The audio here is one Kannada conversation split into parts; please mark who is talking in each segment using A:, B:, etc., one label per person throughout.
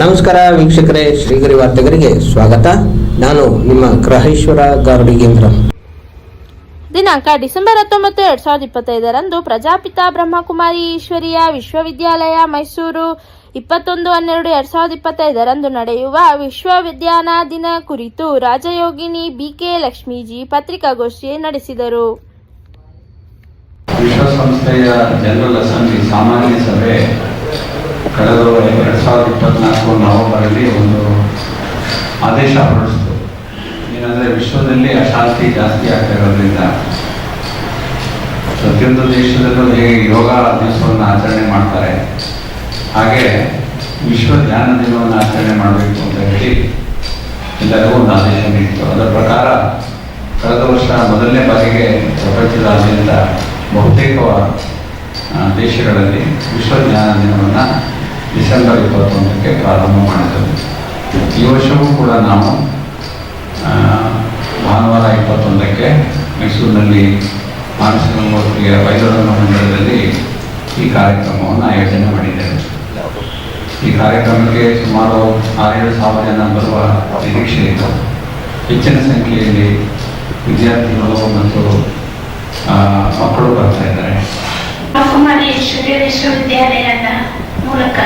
A: ನಮಸ್ಕಾರ ವೀಕ್ಷಕರೇ ಶ್ರೀಗರಿ ವಾರ್ತೆಗರಿಗೆ ಸ್ವಾಗತ. ನಾನು ನಿಮ್ಮ ಗ್ರಹೇಶ್ವರ ಗಾರುಡಿಗೇಂದ್ರ
B: ದಿನಾಂಕ ಡಿಸೆಂಬರ್ ಹತ್ತೊಂಬತ್ತು ಎರಡ್ ಸಾವಿರದ ಇಪ್ಪತ್ತೈದರಂದು ಪ್ರಜಾಪಿತ ಬ್ರಹ್ಮಕುಮಾರಿ ಈಶ್ವರಿಯ ವಿಶ್ವವಿದ್ಯಾಲಯ ಮೈಸೂರು ಇಪ್ಪತ್ತೊಂದು ಹನ್ನೆರಡು ಎರಡ್ ಸಾವಿರದ ಇಪ್ಪತ್ತೈದರಂದು ನಡೆಯುವ ವಿಶ್ವವಿದ್ಯಾನ ದಿನ ಕುರಿತು ರಾಜಯೋಗಿನಿ ಬಿಕೆ ಲಕ್ಷ್ಮೀಜಿ ಪತ್ರಿಕಾಗೋಷ್ಠಿ ನಡೆಸಿದರು.
C: ವಿಶ್ವಸಂಸ್ಥೆಯ ಜನರಲ್ ಅಸೆಂಬ್ಲಿ ಸಾಮಾನ್ಯ ಸಭೆ ಕಳೆದ ಎರಡು ಸಾವಿರದ ಇಪ್ಪತ್ನಾಲ್ಕು ನವೆಂಬರಲ್ಲಿ ಒಂದು ಆದೇಶ ಹೊರಡಿಸಿತು. ಏನಂದರೆ ವಿಶ್ವದಲ್ಲಿ ಅಶಾಂತಿ ಜಾಸ್ತಿ ಆಗ್ತಾ ಇರೋದ್ರಿಂದ ಪ್ರತಿಯೊಂದು ದೇಶದಲ್ಲೂ ಹೇಗೆ ಯೋಗ ದಿವಸವನ್ನು ಆಚರಣೆ ಮಾಡ್ತಾರೆ, ಹಾಗೆ ವಿಶ್ವ ಧ್ಯಾನ ದಿನವನ್ನು ಆಚರಣೆ ಮಾಡಬೇಕು ಅಂತ ಹೇಳಿ ಎಲ್ಲರಿಗೂ ಒಂದು ಆದೇಶ ನೀಡಿತು ಅದರ ಪ್ರಕಾರ ಕಳೆದ ವರ್ಷ ಮೊದಲನೇ ಬಾರಿಗೆ ಪ್ರಪಂಚದಾದ್ಯಂತ ಬಹುತೇಕ ದೇಶಗಳಲ್ಲಿ ವಿಶ್ವ ಡಿಸೆಂಬರ್ ಇಪ್ಪತ್ತೊಂದಕ್ಕೆ ಪ್ರಾರಂಭ ಮಾಡಿದರು. ಈ ವರ್ಷವೂ ಕೂಡ ನಾವು ಭಾನುವಾರ ಇಪ್ಪತ್ತೊಂದಕ್ಕೆ ಮೈಸೂರಿನಲ್ಲಿ ಮಾನಸಿಕ ಮೂರ್ತಿಯ ಮಂದಿರದಲ್ಲಿ ಈ ಕಾರ್ಯಕ್ರಮವನ್ನು ಆಯೋಜನೆ ಮಾಡಿದ್ದೇವೆ. ಈ ಕಾರ್ಯಕ್ರಮಕ್ಕೆ ಸುಮಾರು ಆರೇಳು ಸಾವಿರ ಜನ ಬರುವ ನಿರೀಕ್ಷೆ ಇತ್ತು ಹೆಚ್ಚಿನ ಸಂಖ್ಯೆಯಲ್ಲಿ ವಿದ್ಯಾರ್ಥಿಗಳು ಮತ್ತು ಮಕ್ಕಳು ಬರ್ತಾ ಇದ್ದಾರೆ.
D: ಕುಮಾರೇಶ್ವರಿ ವಿಶ್ವವಿದ್ಯಾಲಯದ ಮೂಲಕ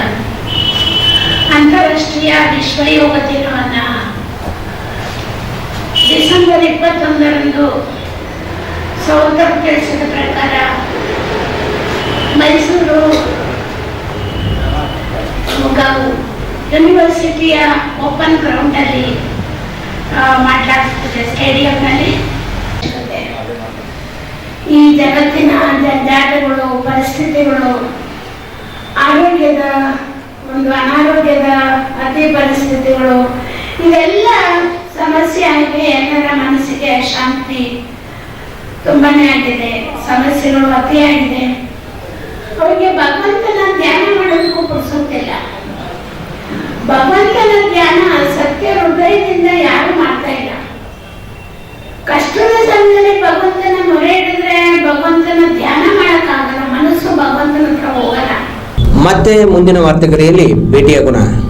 D: ಅಂತಾರಾಷ್ಟ್ರೀಯ ವಿಶ್ವ ಯೋಗ ದಿನವನ್ನು ಡಿಸೆಂಬರ್ ಇಪ್ಪತ್ತೊಂದರಂದು ಸೌಂದರ್ಯ ತಿಳಿಸಿದ ಪ್ರಕಾರ ಮೈಸೂರು ಗಾವು ಯೂನಿವರ್ಸಿಟಿಯ ಓಪನ್ ಗ್ರೌಂಡಲ್ಲಿ ಮಾಡಲಾಗ್ತದೆ ಸ್ಟೇಡಿಯಂನಲ್ಲಿ ಈ ಜಗತ್ತಿನ ಜಂಜಾಟಗಳು ಪರಿಸ್ಥಿತಿಗಳು. ಇವೆಲ್ಲ ಸಮಸ್ಯೆ ಆಗಿದೆ ಎಲ್ಲರ ಮನಸ್ಸಿಗೆ ಶಾಂತಿ ತುಂಬಾನೇ ಆಗಿದೆ. ಸಮಸ್ಯೆಗಳು ಅತಿಯಾಗಿದೆ ಅವರಿಗೆ ಭಗವಂತನ ಧ್ಯಾನ ಮಾಡೋದಕ್ಕೂ ಪುರುಸುತ್ತಿಲ್ಲ. ಭಗವಂತನ ಧ್ಯಾನ ಸತ್ಯ ಹೃದಯದಿಂದ ಯಾರು ಮಾಡ್ತಾ ಇಲ್ಲ. ಕಷ್ಟದ ಸಮಯದಲ್ಲಿ ಭಗವಂತನ ಮೊರೆ ಹಿಡಿದ್ರೆ ಭಗವಂತನ ಧ್ಯಾನ ಮಾಡಕ್ಕಾಗಲ್ಲ. ಮನಸ್ಸು ಭಗವಂತನ ಹತ್ರ ಹೋಗಲ್ಲ.
A: ಮತ್ತೆ ಮುಂದಿನ ವಾರ್ತೆಗರಿಯಲ್ಲಿ ಭೇಟಿಯಾಗೋಣ.